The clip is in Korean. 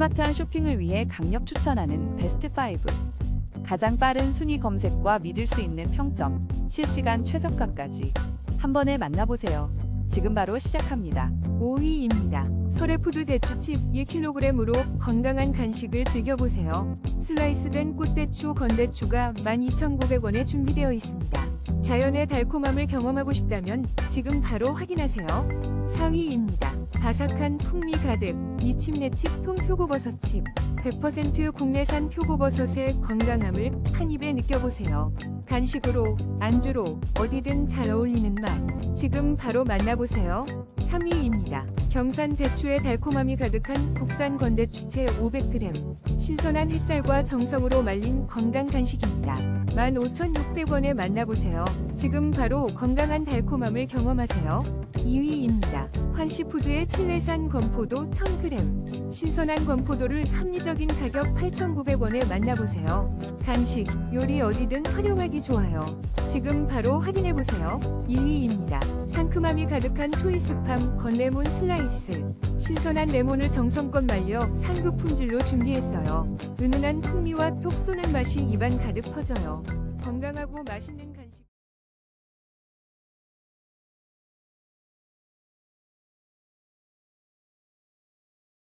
스마트한 쇼핑을 위해 강력 추천하는 베스트 5. 가장 빠른 순위 검색과 믿을 수 있는 평점, 실시간 최저가까지 한 번에 만나보세요. 지금 바로 시작합니다. 5위입니다. 설해푸드 대추칩 1kg으로 건강한 간식을 즐겨보세요. 슬라이스된 꽃대추, 건대추가 12,900원에 준비되어 있습니다. 자연의 달콤함을 경험하고 싶다면 지금 바로 확인하세요. 4위입니다. 바삭한 풍미 가득 이칩내칩 통표고버섯칩 100% 국내산 표고버섯의 건강함을 한 입에 느껴보세요. 간식으로, 안주로 어디든 잘 어울리는 맛. 지금 바로 만나보세요. 3위입니다. 경산 대추의 달콤함이 가득한 국산 건대추채 500g. 신선한 햇살과 정성으로 말린 건강 간식입니다. 15,600원에 만나보세요. 지금 바로 건강한 달콤함을 경험하세요. 2위입니다. 환시푸드의 칠레산 건포도 1000g. 신선한 건포도를 합리적인 가격 8,900원에 만나보세요. 간식, 요리 어디든 활용하기 좋아요. 지금 바로 확인해보세요. 1위입니다. 상큼함이 가득한 초이스팜 건레몬 슬라이스. 신선한 레몬을 정성껏 말려 상급 품질로 준비했어요. 은은한 풍미와 톡 쏘는 맛이 입안 가득 퍼져요. 건강하고 맛있는 간식.